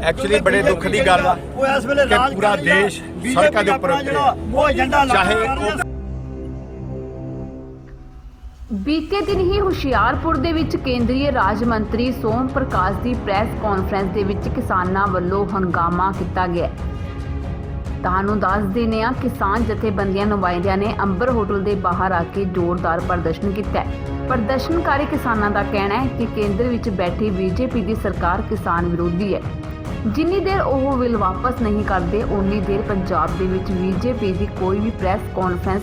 Actually ਬੜੇ ਦੁੱਖ ਦੀ ਗੱਲ ਆ ਉਹ ਇਸ ਵੇਲੇ ਲਾਲ ਪੂਰਾ ਦੇਸ਼ ਸੜਕਾਂ ਦੇ ਉੱਪਰ ਉਹ ਏਜੰਡਾ ਲਾ ਚਾਹੇ ਬੀਤੇ ਦਿਨ ਹੀ ਹੁਸ਼ਿਆਰਪੁਰ ਦੇ ਵਿੱਚ ਕੇਂਦਰੀ ਰਾਜ ਮੰਤਰੀ ਸੋਮ ਪ੍ਰਕਾਸ਼ ਦੀ ਪ੍ਰੈਸ ਕਾਨਫਰੰਸ ਦੇ ਵਿੱਚ ਕਿਸਾਨਾਂ ਵੱਲੋਂ ਹੰਗਾਮਾ ਕੀਤਾ ਗਿਆ। ਤੁਹਾਨੂੰ ਦੱਸ ਦਿੰਦੇ ਹਾਂ, ਕਿਸਾਨ ਜਥੇਬੰਦੀਆਂ ਨੁਮਾਇੰਦਿਆਂ ਨੇ ਅੰਬਰ ਹੋਟਲ ਦੇ ਬਾਹਰ ਆ ਕੇ ਜ਼ੋਰਦਾਰ ਪ੍ਰਦਰਸ਼ਨ ਕੀਤਾ ਪ੍ਰਦਰਸ਼ਨਕਾਰੀ ਕਿਸਾਨਾਂ ਦਾ ਕਹਿਣਾ ਹੈ ਕਿ ਕੇਂਦਰ ਵਿੱਚ ਬੈਠੀ ਬੀਜੇਪੀ ਦੀ ਸਰਕਾਰ ਕਿਸਾਨ ਵਿਰੋਧੀ ਹੈ। ਜਿੰਨੀ ਦੇਰ ਉਹ ਬਿੱਲ ਵਾਪਸ ਨਹੀਂ ਕਰਦੇ ਉਨੀ ਦੇਰ ਪੰਜਾਬ ਦੇ ਵਿੱਚ ਬੀਜੇਪੀ ਦੀ ਕੋਈ ਵੀ ਪ੍ਰੈਸ ਕਾਨਫਰੰਸ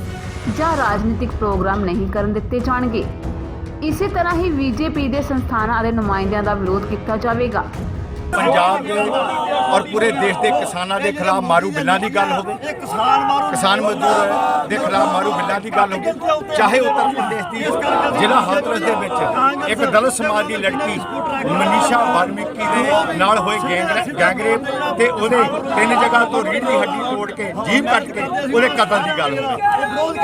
ਜਾਂ ਰਾਜਨੀਤਿਕ ਪ੍ਰੋਗਰਾਮ ਨਹੀਂ ਕਰਨ ਦਿੱਤੇ ਜਾਣਗੇ। ਇਸੇ ਤਰ੍ਹਾਂ ਹੀ ਬੀਜੇਪੀ ਦੇ ਸੰਸਥਾਨਾਂ ਅਤੇ ਨੁਮਾਇੰਦਿਆਂ ਦਾ ਵਿਰੋਧ ਕੀਤਾ ਜਾਵੇਗਾ। ਪੰਜਾਬ ਦੇ ਔਰ ਪੂਰੇ ਦੇਸ਼ ਦੇ ਕਿਸਾਨਾਂ ਦੇ ਖਿਲਾਫ ਮਾਰੂ ਬਿੱਲਾਂ ਦੀ ਗੱਲ ਹੋਵੇ, ਕਿਸਾਨ ਮਾਰੂ ਕਿਸਾਨ ਮਜ਼ਦੂਰ ਦੇ ਖਿਲਾਫ ਮਾਰੂ ਬਿੱਲਾਂ ਦੀ ਗੱਲ ਹੋਵੇ, ਚਾਹੇ ਉੱਤਰ ਪ੍ਰਦੇਸ਼ ਦੀ ਜ਼ਿਲ੍ਹਾ ਹਾਥਰਸ ਦੇ ਵਿੱਚ ਇੱਕ ਦਲਿਤ ਸਮਾਜ ਦੀ ਲੜਕੀ ਮਨੀਸ਼ਾ ਵਾਲਮੀਕੀ ਦੇ ਨਾਲ ਹੋਏ ਗੈਂਗ ਗੈਂਗਰੇਪ ਤੇ ਉਹਦੇ ਤਿੰਨ ਜਗ੍ਹਾ ਤੋਂ ਰੀੜ੍ਹ ਦੀ ਹੱਡੀ ਤੋੜ ਕੇ, ਜੀਭ ਕੱਟ ਕੇ ਉਹਦੇ ਕਤਲ ਦੀ ਗੱਲ ਹੋਵੇ।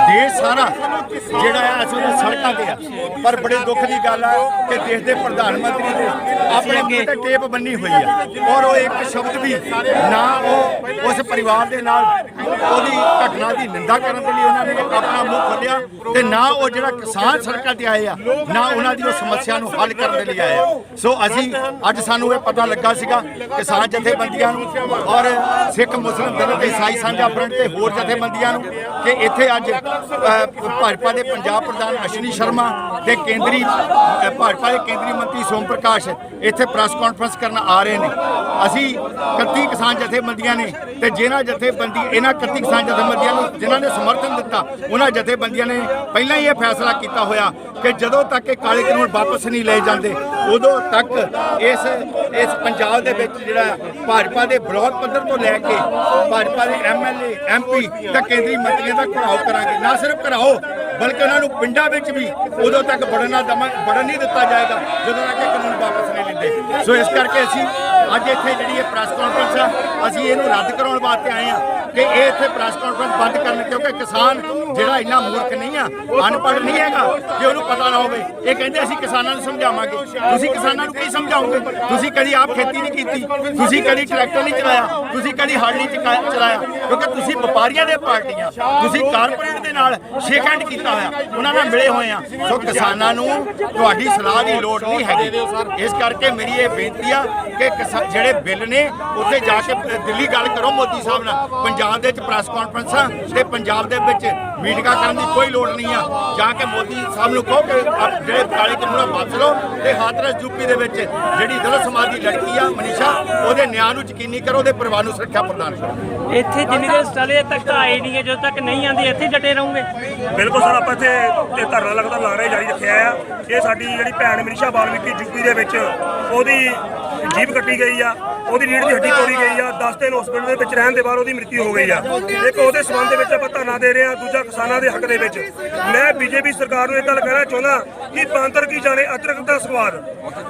ਦੇਸ਼ ਸਾਰਾ ਜਿਹੜਾ ਹੈ ਇਸ ਵੇਲੇ ਸੜਕਾਂ ਤੇ ਆ। ਪਰ ਬੜੇ ਦੁੱਖ ਦੀ ਗੱਲ ਆ ਕਿ ਦੇਸ਼ ਦੇ ਪ੍ਰਧਾਨ ਮੰਤਰੀ ਦੇ ਆਪਣੇ ਮੂੰਹ ਤੇ ਟੇਪ ਬੰਨੀ ਹੋਈ ਆ। ਔਰ ਉਹ ਇੱਕ ਸ਼ਬਦ ਵੀ ਨਾ ਉਹ ਉਸ ਪਰਿਵਾਰ ਦੇ ਨਾਲ ਉਹਦੀ ਘਟਨਾ ਦੀ ਨਿੰਦਾ ਕਰਨ ਦੇ ਲਈ ਉਹਨਾਂ ਨੇ ਆਪਣਾ ਮੂੰਹ ਖੋਲਿਆ ਤੇ ਨਾ ਉਹ ਜਿਹੜਾ ਕਿਸਾਨ ਸੜਕਾਂ ਤੇ ਆਏ ਆ, ਨਾ ਉਹਨਾਂ ਦੀ ਉਹ ਸਮੱਸਿਆ ਨੂੰ ਹੱਲ ਕਰਨ ਦੇ ਲਈ ਆਏ ਆ। ਸੋ ਅਸੀਂ ਅੱਜ ਸਾਨੂੰ ਇਹ ਪਤਾ ਲੱਗਾ ਸੀਗਾ ਕਿਸਾਨ ਜਥੇਬੰਦੀਆਂ ਨੂੰ ਔਰ ਸਿੱਖ ਮੁਸਲਿਮ ਦਲ ਈਸਾਈ ਸਾਂਝਾ ਫਰੰਟ ਤੇ ਹੋਰ ਜਥੇਬੰਦੀਆਂ ਨੂੰ ਕਿ ਇੱਥੇ ਅੱਜ ਭਾਜਪਾ ਦੇ ਪੰਜਾਬ ਪ੍ਰਧਾਨ ਅਸ਼ਵਨੀ ਸ਼ਰਮਾ ਤੇ ਕੇਂਦਰੀ ਭਾਜਪਾ ਦੇ ਕੇਂਦਰੀ ਮੰਤਰੀ ਸੋਮ ਪ੍ਰਕਾਸ਼ ਇੱਥੇ ਪ੍ਰੈਸ ਕਾਨਫਰੰਸ ਕਰਨ ਆ ਰਹੇ ਨੇ। ਅਸੀਂ 31 ਕਿਸਾਨ ਜਥੇਬੰਦੀਆਂ ਨੇ ਤੇ ਜਿਨ੍ਹਾਂ ਜਥੇਬੰਦੀ, ਇਹਨਾਂ 31 ਕਿਸਾਨ ਜਥੇਬੰਦੀਆਂ ਨੂੰ, ਜਿਨ੍ਹਾਂ ਨੇ ਸਮਰਥਨ ਦਿੱਤਾ, ਉਹਨਾਂ ਜਥੇਬੰਦੀਆਂ ਨੇ ਪਹਿਲਾਂ ਹੀ ਇਹ ਫੈਸਲਾ ਕੀਤਾ ਹੋਇਆ ਕਿ ਜਦੋਂ ਤੱਕ ਇਹ ਕਾਲੇ ਕਾਨੂੰਨ ਵਾਪਸ ਨਹੀਂ ਲਏ ਜਾਂਦੇ, ਉਦੋਂ ਤੱਕ ਇਸ ਇਸ ਪੰਜਾਬ ਦੇ ਵਿੱਚ ਜਿਹੜਾ ਭਾਜਪਾ ਦੇ ਬਲਾਕ ਪੱਧਰ ਤੋਂ ਲੈ ਕੇ ਭਾਜਪਾ ਦੇ ਐਮਐਲਏ ਐਮਪੀ ਤੇ ਕੇਂਦਰੀ ਮੰਤਰੀਆਂ ਦਾ ਘਰਾਓ ਕਰਾਂਗੇ। ਨਾ ਸਿਰਫ ਘਰਾਓ ਬਲਕਿ ਉਹਨਾਂ ਨੂੰ ਪਿੰਡਾਂ ਵਿੱਚ ਵੀ ਉਦੋਂ ਤੱਕ ਵੜਨ ਨਾ ਬੜਨ ਨਹੀਂ ਦਿੱਤਾ ਜਾਏਗਾ, ਜਦੋਂ ਤੱਕ ਇਹ ਕਾਨੂੰਨ ਵਾਪਸ ਨਹੀਂ ਲੈਂਦੇ ਸੋ ਇਸ ਕਰਕੇ ਅਸੀਂ ਅੱਜ ਇੱਥੇ ਜਿਹੜੀ ਇਹ ਪ੍ਰੈਸ ਕਾਨਫਰੰਸ ਆ, ਅਸੀਂ ਇਹਨੂੰ ਰੱਦ ਕਰਾਉਣ ਵਾਸਤੇ ਆਏ ਆ ਕਿ ਇਹ ਇੱਥੇ ਪ੍ਰੈਸ ਕਾਨਫਰੰਸ ਬੰਦ ਕਰਨ, ਕਿਉਂਕਿ ਕਿਸਾਨ ਜਿਹੜਾ ਇੰਨਾ ਮੂਰਖ ਨਹੀਂ ਆ, ਅਨਪੜ੍ਹ ਨਹੀਂ ਹੈਗਾ ਕਿ ਉਹਨੂੰ ਪਤਾ ਨਾ ਹੋਵੇ। ਇਹ ਕਹਿੰਦੇ ਅਸੀਂ ਕਿਸਾਨਾਂ ਨੂੰ ਸਮਝਾਵਾਂਗੇ। ਤੁਸੀਂ ਕਿਸਾਨਾਂ ਨੂੰ ਕੀ ਸਮਝਾਓਗੇ? ਤੁਸੀਂ ਕਦੀ ਆਪ ਖੇਤੀ ਨਹੀਂ ਕੀਤੀ, ਤੁਸੀਂ ਕਦੀ ਟਰੈਕਟਰ ਨਹੀਂ ਚਲਾਇਆ, ਤੁਸੀਂ ਕਦੀ ਹਲ ਨਹੀਂ ਚਲਾਇਆ, ਕਿਉਂਕਿ ਤੁਸੀਂ ਵਪਾਰੀਆਂ ਦੇ ਪਾਰਟੀਆਂ, ਤੁਸੀਂ ਕਾਰਪੋਰੇਟ ਦੇ ਨਾਲ ਸ਼ੇਕ ਕੀਤਾ ਹੋਇਆ, ਉਹਨਾਂ ਨਾਲ ਮਿਲੇ ਹੋਏ ਆ। ਸੋ ਕਿਸਾਨਾਂ ਨੂੰ ਤੁਹਾਡੀ ਸਲਾਹ ਦੀ ਲੋੜ ਨਹੀਂ ਹੈਗੀ। ਇਸ ਕਰਕੇ ਮੇਰੀ ਇਹ ਬੇਨਤੀ ਆ ਕਿ ਕਿਸਾ- ਜਿਹੜੇ ਬਿੱਲ ਨੇ, ਉੱਥੇ ਜਾ ਕੇ ਦਿੱਲੀ ਗੱਲ ਕਰੋ ਮੋਦੀ ਸਾਹਿਬ ਨਾਲ। ਪੰਜਾਬ ਦੇ ਵਿੱਚ ਪ੍ਰੈਸ ਕਾਨਫਰੰਸਾਂ ਤੇ ਪੰਜਾਬ ਦੇ ਵਿੱਚ ਮੀਟਿੰਗਾਂ ਕਰਨ ਦੀ ਕੋਈ ਲੋੜ ਨਹੀਂ ਆ। ਜਾ ਕੇ ਮੋਦੀ ਸਾਹਿਬ ਨੂੰ ਕਹੋ ਕਿ ਆਪ ਜਿਹੜੇ ਕਾਲੇ ਕਾਨੂੰਨ ਵਾਪਸ ਲਓ ਤੇ ਹਾਥਰਸ ਯੂਪੀ ਦੇ ਵਿੱਚ ਜਿਹੜੀ ਦਲਿਤ ਸਮਾਜ ਦੀ ਲੜਕੀ ਆ ਮਨੀਸ਼ਾ ਉਹਦੇ ਨਿਆਂ ਨੂੰ ਯਕੀਨੀ ਕਰੋ ਉਹਦੇ ਪਰਿਵਾਰ ਨੂੰ ਸੁਰੱਖਿਆ ਪ੍ਰਦਾਨ ਕਰੋ। ਇੱਥੇ ਜਿੰਨੀ ਦੇਰ ਸਟਾਲੇ ਤੱਕ ਆਏ ਨਹੀਂ ਹੈ ਜਦੋਂ ਤੱਕ ਨਹੀਂ ਆਂਦੀ ਇੱਥੇ ਡਟੇ ਰਹੋਗੇ। ਬਿਲਕੁਲ ਸਰ ਆਪਾਂ ਇੱਥੇ ਤੇ ਧਰਨਾ ਲਗਾਤਾਰ ਲਾ ਰਹੇ ਜਾਰੀ ਰੱਖਿਆ ਆ। ਇਹ ਸਾਡੀ ਜਿਹੜੀ ਭੈਣ ਮਨੀਸ਼ਾ ਬਾਲਮੀਕੀ ਯੂਪੀ ਦੇ ਵਿੱਚ ਉਹਦੀ ਜੀਭ ਕੱਟੀ ਗਈ ਆ। ਉਹਦੀ ਰੀੜ ਦੀ ਹੱਡੀ ਤੋੜੀ ਗਈ ਆ 10 ਦਿਨ ਹਸਪੀਟਲ ਦੇ ਵਿੱਚ ਰਹਿਣ ਦੇ ਬਾਅਦ ਉਹਦੀ ਮ੍ਰਿਤੂ ਹੋ ਗਈ ਆ। ਇੱਕ ਉਹਦੇ ਸਬੰਧ ਦੇ ਵਿੱਚ ਆਪਾਂ ਧਰਨਾ ਦੇ ਰਹੇ ਆ ਦੂਜਾ ਕਿਸਾਨਾਂ ਦੇ ਹੱਕ ਦੇ ਵਿੱਚ। ਮੈਂ ਬੀਜੇਪੀ ਸਰਕਾਰ ਨੂੰ ਇਹ ਗੱਲ ਕਹਿਣਾ ਚਾਹੁੰਦਾ ਕਿ ਬਾਂਦਰ ਕੀ ਜਾਣੇ, ਅਦਰਕ ਦਾ ਸਵਾਦ।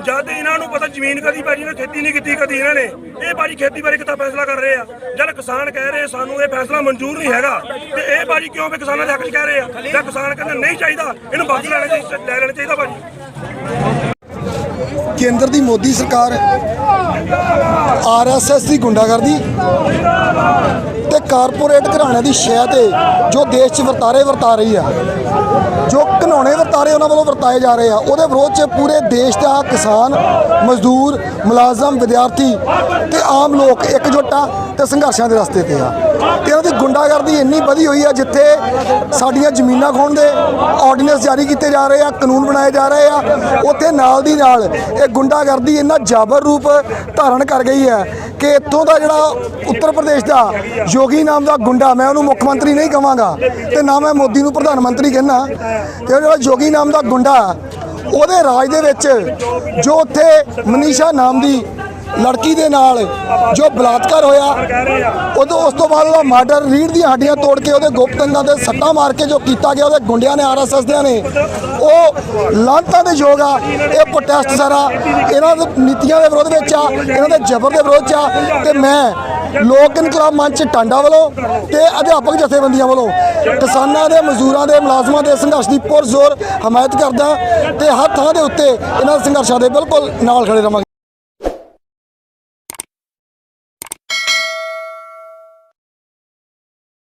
ਜਦ ਇਹਨਾਂ ਨੂੰ ਪਤਾ ਜ਼ਮੀਨ ਕਦੀ ਭਾਜੀ ਨੇ ਖੇਤੀ ਨਹੀਂ ਕੀਤੀ, ਕਦੀ ਇਹਨਾਂ ਨੇ, ਇਹ ਭਾਜੀ ਖੇਤੀ ਬਾਰੇ ਕਿਤਾ ਫੈਸਲਾ ਕਰ ਰਹੇ ਆ? ਜਦ ਕਿਸਾਨ ਕਹਿ ਰਹੇ ਸਾਨੂੰ ਇਹ ਫੈਸਲਾ ਮਨਜ਼ੂਰ ਨਹੀਂ ਹੈਗਾ, ਤੇ ਇਹ ਭਾਜੀ ਕਿਉਂ ਵੀ ਕਿਸਾਨਾਂ ਦੇ ਹੱਕ 'ਚ ਕਹਿ ਰਹੇ ਆ? ਜਾਂ ਕਿਸਾਨ ਕਹਿੰਦੇ ਨਹੀਂ ਚਾਹੀਦਾ, ਇਹਨੂੰ ਵਾਪਸ ਲੈਣਾ ਚਾਹੀਦਾ ਲੈ ਲੈਣਾ ਚਾਹੀਦਾ ਭਾਜੀ। ਕੇਂਦਰ ਦੀ ਮੋਦੀ ਸਰਕਾਰ ਆਰਐਸਐਸ ਦੀ ਗੁੰਡਾਗਰਦੀ ਤੇ ਕਾਰਪੋਰੇਟ ਘਰਾਣੇ ਦੀ ਸ਼ੈ ਤੇ ਜੋ ਦੇਸ਼ 'ਚ ਵਰਤਾਰੇ ਵਰਤਾ ਰਹੀ ਆ, ਜੋ ਘਿਨੌਣੇ ਵਰਤਾਰੇ ਉਹਨਾਂ ਵੱਲੋਂ ਵਰਤਾਏ ਜਾ ਰਹੇ ਆ, ਉਹਦੇ ਵਿਰੋਧ 'ਚ ਪੂਰੇ ਦੇਸ਼ ਦਾ ਕਿਸਾਨ, ਮਜ਼ਦੂਰ, ਮੁਲਾਜ਼ਮ, ਵਿਦਿਆਰਥੀ ਤੇ ਆਮ ਲੋਕ ਇਕਜੁੱਟ ਆ ਤੇ ਸੰਘਰਸ਼ਾਂ ਦੇ ਰਸਤੇ ਤੇ ਆ। ਤੇ ਇਹਨਾਂ ਦੀ ਗੁੰਡਾਗਰਦੀ ਇੰਨੀ ਵਧੀ ਹੋਈ ਆ ਜਿੱਥੇ ਸਾਡੀਆਂ ਜ਼ਮੀਨਾਂ ਖੋਣ ਦੇ ਆਰਡੀਨੈਂਸ ਜਾਰੀ ਕੀਤੇ ਜਾ ਰਹੇ ਆ, ਕਾਨੂੰਨ ਬਣਾਏ ਜਾ ਰਹੇ ਆ, ਉੱਥੇ ਨਾਲ ਦੀ ਨਾਲ ਇਹ ਗੁੰਡਾਗਰਦੀ ਇੰਨਾ ਜਾਬਰ ਰੂਪ ਧਾਰਨ ਕਰ ਗਈ ਹੈ ਕਿ ਇੱਥੋਂ ਦਾ ਜਿਹੜਾ ਉੱਤਰ ਪ੍ਰਦੇਸ਼ ਦਾ ਯੋਗੀ ਨਾਮ ਦਾ ਗੁੰਡਾ ਮੈਂ ਉਹਨੂੰ ਮੁੱਖ ਮੰਤਰੀ ਨਹੀਂ ਕਹਾਂਗਾ ਤੇ ਨਾ ਮੈਂ ਮੋਦੀ ਨੂੰ ਪ੍ਰਧਾਨ ਮੰਤਰੀ ਕਹਿੰਦਾ। ਤੇ ਜਿਹੜਾ ਯੋਗੀ ਨਾਮ ਦਾ ਗੁੰਡਾ, ਉਹਦੇ ਰਾਜ ਦੇ ਵਿੱਚ ਜੋ ਉੱਥੇ ਮਨੀਸ਼ਾ ਨਾਮ ਦੀ ਲੜਕੀ ਦੇ ਨਾਲ ਜੋ ਬਲਾਤਕਾਰ ਹੋਇਆ ਉਦੋਂ ਉਸ ਤੋਂ ਬਾਅਦ ਉਹਦਾ ਮਰਡਰ ਰੀੜ ਦੀਆਂ ਹੱਡੀਆਂ ਤੋੜ ਕੇ ਉਹਦੇ ਗੁਪਤ ਅੰਗਾਂ ਤੇ ਸੱਟਾਂ ਮਾਰ ਕੇ ਜੋ ਕੀਤਾ ਗਿਆ, ਉਹਦੇ ਗੁੰਡਿਆਂ ਨੇ ਆਰਐਸਐਸ ਦਿਆਂ ਨੇ, ਉਹ ਲਾਂਤਾਂ ਦੇ ਯੋਗ ਆ, ਇਹ ਪ੍ਰੋਟੈਸਟ ਸਾਰਾ ਇਹਨਾਂ ਦੇ ਨੀਤੀਆਂ ਦੇ ਵਿਰੋਧ ਵਿੱਚ ਆ, ਇਹਨਾਂ ਦੇ ਜ਼ਬਰ ਦੇ ਵਿਰੋਧ ਚ ਆ ਤੇ ਮੈਂ ਲੋਕ ਇਨਕਲਾਬ ਮੰਚ ਟਾਂਡਾ ਵੱਲੋਂ ਤੇ ਅਧਿਆਪਕ ਜਥੇਬੰਦੀਆਂ ਵੱਲੋਂ ਕਿਸਾਨਾਂ ਦੇ, ਮਜ਼ਦੂਰਾਂ ਦੇ, ਮੁਲਾਜ਼ਮਾਂ ਦੇ ਸੰਘਰਸ਼ ਦੀ ਪੁਰਜ਼ੋਰ ਹਮਾਇਤ ਕਰਦਾ ਤੇ ਹਰ ਥਾਂ ਦੇ ਉੱਤੇ ਇਹਨਾਂ ਸੰਘਰਸ਼ਾਂ ਦੇ ਬਿਲਕੁਲ ਨਾਲ ਖੜੇ ਰਵਾਂਗੇ।